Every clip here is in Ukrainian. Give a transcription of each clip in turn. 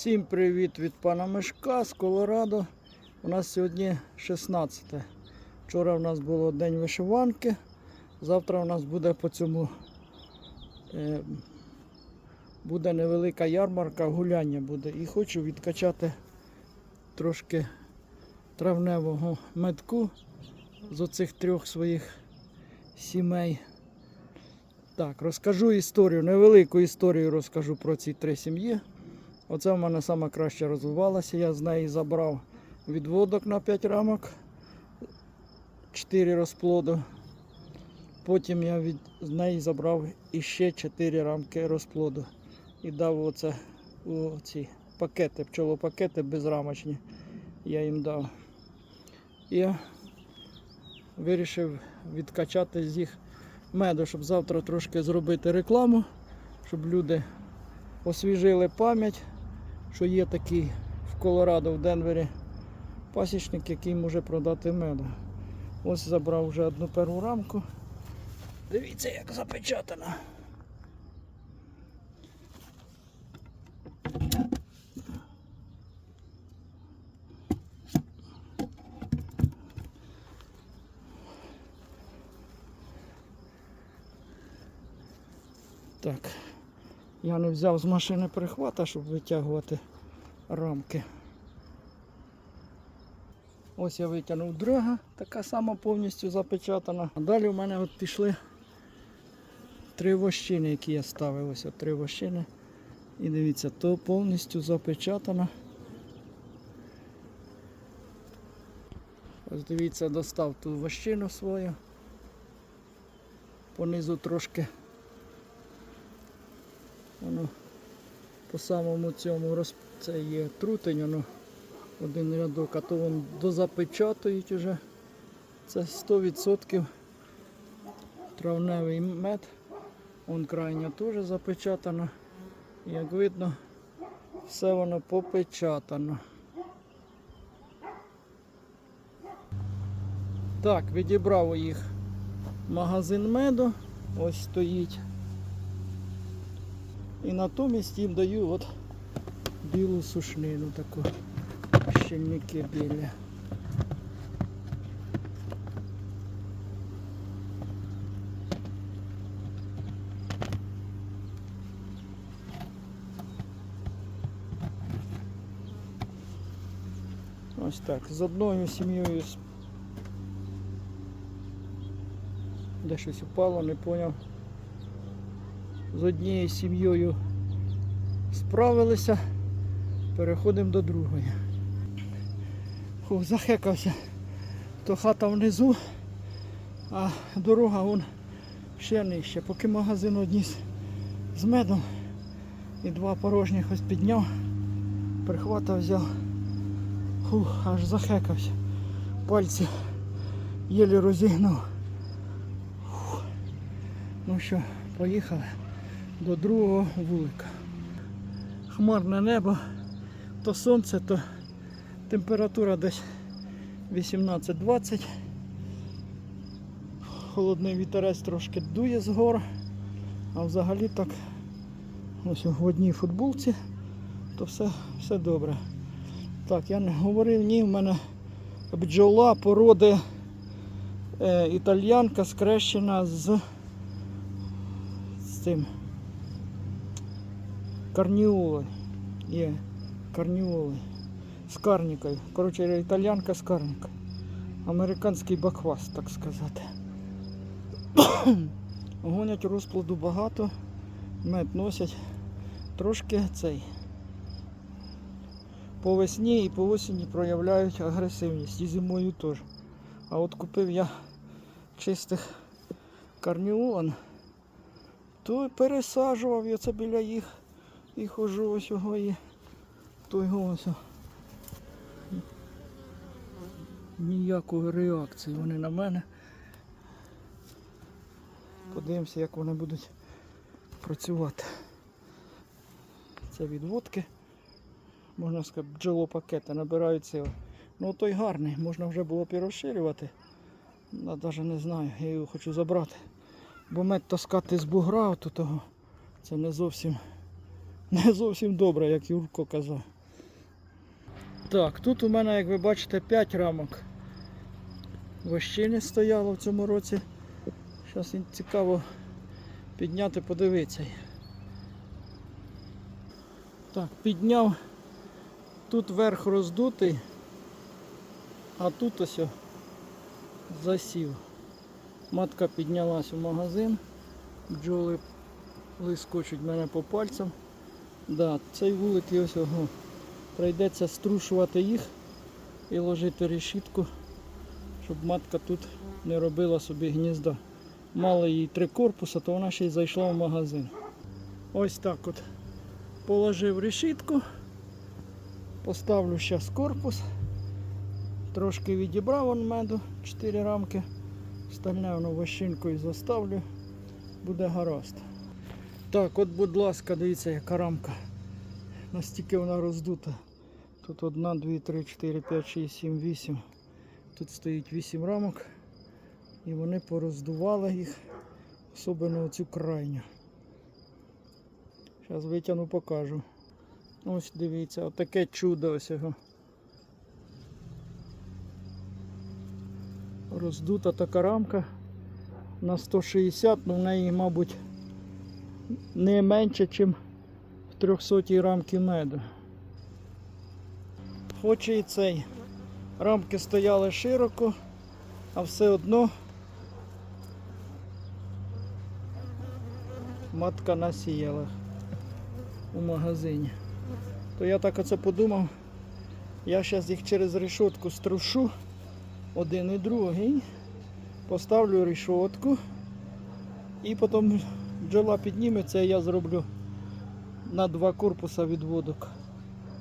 Всім привіт від пана Мешка з Колорадо. У нас сьогодні 16. Вчора у нас було день вишиванки. Завтра у нас буде по цьому е, буде невелика ярмарка, гуляння буде. І хочу відкачати трошки травневого метку з оцих трьох своїх сімей. Так, розкажу історію, невелику історію розкажу про ці три сім'ї. Оце в мене сама краще розвивалася. Я з неї забрав відводок на 5 рамок, 4 розплоду. Потім я від з неї забрав іще 4 рамки розплоду і дав оце у пакети, пчолопакети безрамочні. Я їм дав. І вирішив відкачати з їх меду, щоб завтра трошки зробити рекламу, щоб люди освіжили пам'ять, що є такий в Колорадо, в Денвері пасічник, який може продати меду. Ось забрав вже одну перву рамку. Дивіться, як запечатана. Так, я не взяв з машини прихвата, щоб витягувати рамки. Ось я витягнув друга, така сама повністю запечатана. А далі в мене от пішли три вощини, які я ставив. Ось от три вощини. І дивіться, то повністю запечатано. Ось дивіться, достав ту вощину свою. Понизу трошки воно по самому цьому роз... це є трутень, воно один рядок, а то вон дозапечатують уже. Це 100% травневий мед. Вон крайня теж запечатана. Як видно, все воно попечатано. Так, відібрав їх магазин меду. Ось стоїть. І натомість їм даю от білу сушнину таку. Щільники білі. Ось так. З одною сім'єю с- де щось упало, не поняв. З однією сім'єю справилися. Переходимо до другої. Фух, захекався. То хата внизу, а дорога вон ще нижче. Поки магазин одніс з медом і два порожніх ось підняв, прихвата взяв. Фух, аж захекався. Пальці єлі розігнув. Ну що, поїхали до другого вулика. Хмарне небо, то сонце, то температура десь 18-20. Холодний вітерець трошки дує з гор, а взагалі так ось в одній футболці, то все, все добре. Так, я не говорив, ні, в мене бджола породи е, італьянка скрещена з, з цим карніоли. Є карніоли. З карнікою. Коротше, італіянка з карнікою. Американський баквас, так сказати. Гонять розплоду багато, мед носять. Трошки цей. По весні і по осені проявляють агресивність. І зимою теж. А от купив я чистих карніолан, то пересаджував я це біля їх. І хожу ось його і той ось. Ніякої реакції вони на мене. Подивимося, як вони будуть працювати. Це відводки. Можна сказати, бджолопакети набирають сили. Ну той гарний, можна вже було б і розширювати. Навіть не знаю, я його хочу забрати. Бо мед таскати з бугра того, це не зовсім не зовсім добре, як Юрко казав. Так, тут у мене, як ви бачите, 5 рамок. Вощини стояло в цьому році. Зараз цікаво підняти, подивитися. Так, підняв. Тут верх роздутий, а тут ось засів. Матка піднялась у магазин, бджоли лискочуть мене по пальцям. Да, цей вулик і ось ого. Прийдеться струшувати їх і ложити решітку, щоб матка тут не робила собі гнізда. Мало їй три корпуса, то вона ще й зайшла в магазин. Ось так от. Положив решітку, поставлю зараз корпус. Трошки відібрав он меду, 4 рамки. Стальне воно вощинкою заставлю. Буде гаразд. Так, от, будь ласка, дивіться, яка рамка. Настільки вона роздута. Тут одна, дві, три, чотири, п'ять, шість, сім, вісім. Тут стоїть вісім рамок. І вони пороздували їх, особливо цю крайню. Зараз витягну, покажу. Ось дивіться, отаке чудо ось його. Роздута така рамка на 160, ну в неї, мабуть, не менше, ніж в 300 рамки меду. Хоч і цей. Рамки стояли широко, а все одно матка насіяла у магазині. То я так оце подумав, я зараз їх через решетку струшу, один і другий, поставлю решетку і потім бджола підніметься, я зроблю на два корпуса відводок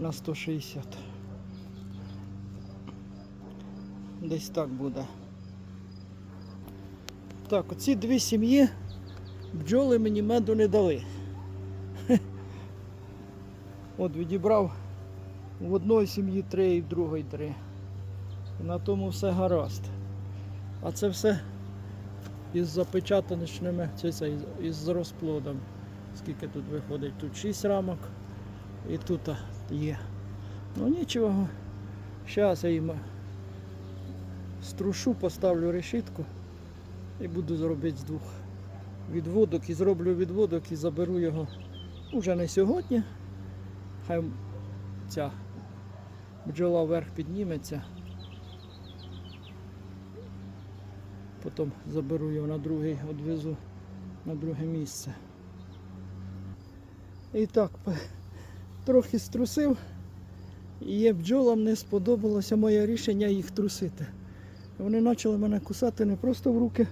на 160. Десь так буде. Так, оці дві сім'ї бджоли мені меду не дали. От відібрав в одної сім'ї три і в другої три. На тому все гаразд. А це все із запечатаними, це, це із розплодом. Скільки тут виходить? Тут 6 рамок і тут є. Ну нічого. Зараз я їм струшу, поставлю решітку і буду зробити з двох відводок. І зроблю відводок і заберу його уже не сьогодні. Хай ця бджола вверх підніметься. Потім заберу його на другий, відвезу на друге місце. І так, трохи струсив. І бджолам не сподобалося моє рішення їх трусити. Вони почали мене кусати не просто в руки,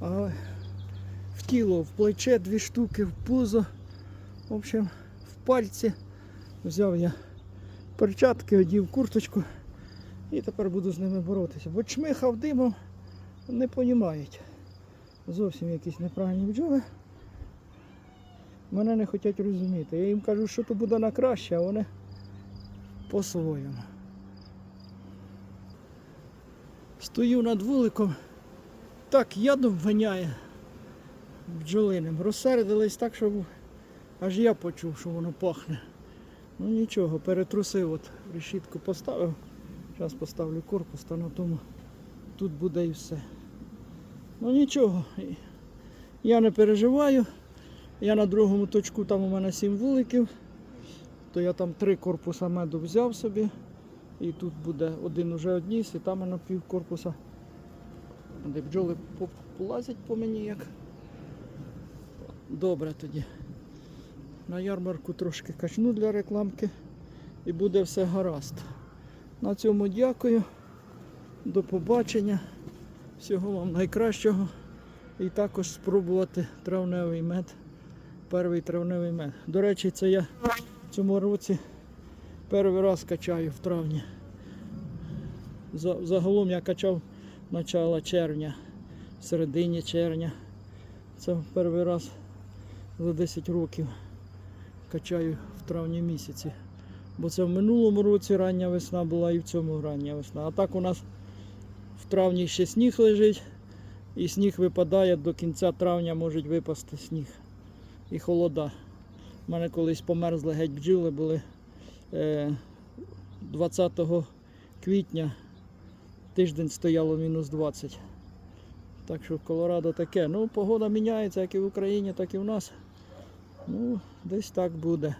а в тіло, в плече дві штуки, в пузо. В общем, в пальці. Взяв я перчатки, одів курточку і тепер буду з ними боротися. Бо чмихав димом не розуміють. Зовсім якісь неправильні бджоли. Мене не хочуть розуміти. Я їм кажу, що то буде на краще, а вони по-своєму. Стою над вуликом, так ядом воняє бджолиним. Розсердились так, що аж я почув, що воно пахне. Ну нічого, перетрусив, от решітку поставив. Зараз поставлю корпус, та на тому тут буде і все. Ну нічого, я не переживаю. Я на другому точку, там у мене сім вуликів, то я там три корпуса меду взяв собі. І тут буде один уже одніс, і там воно пів корпуса. Де бджоли полазять по мені як. Добре тоді. На ярмарку трошки качну для рекламки і буде все гаразд. На цьому дякую. До побачення. Всього вам найкращого. І також спробувати травневий мед. Перший травневий мед. До речі, це я в цьому році перший раз качаю в травні. Загалом я качав начало червня, в середині червня. Це перший раз за 10 років качаю в травні місяці. Бо це в минулому році рання весна була і в цьому рання весна. А так у нас в травні ще сніг лежить, і сніг випадає до кінця травня може випасти сніг і холода. У мене колись померзли геть бджіли були е, 20 квітня. Тиждень стояло мінус 20. Так що в Колорадо таке. Ну, погода міняється як і в Україні, так і в нас. Ну, десь так буде.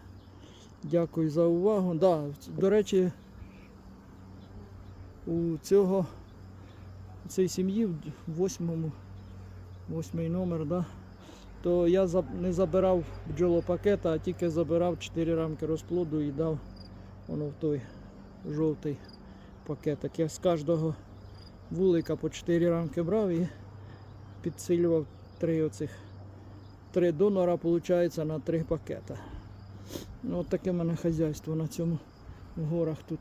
Дякую за увагу. Да, до речі, у цього цій сім'ї в восьмому, восьмий номер, да, то я не забирав бджолопакета, а тільки забирав 4 рамки розплоду і дав воно в той жовтий пакетик. Я з кожного вулика по 4 рамки брав і підсилював три оцих. Три донора виходить на три пакета. Ну, от таке в мене хазяйство на цьому в горах тут.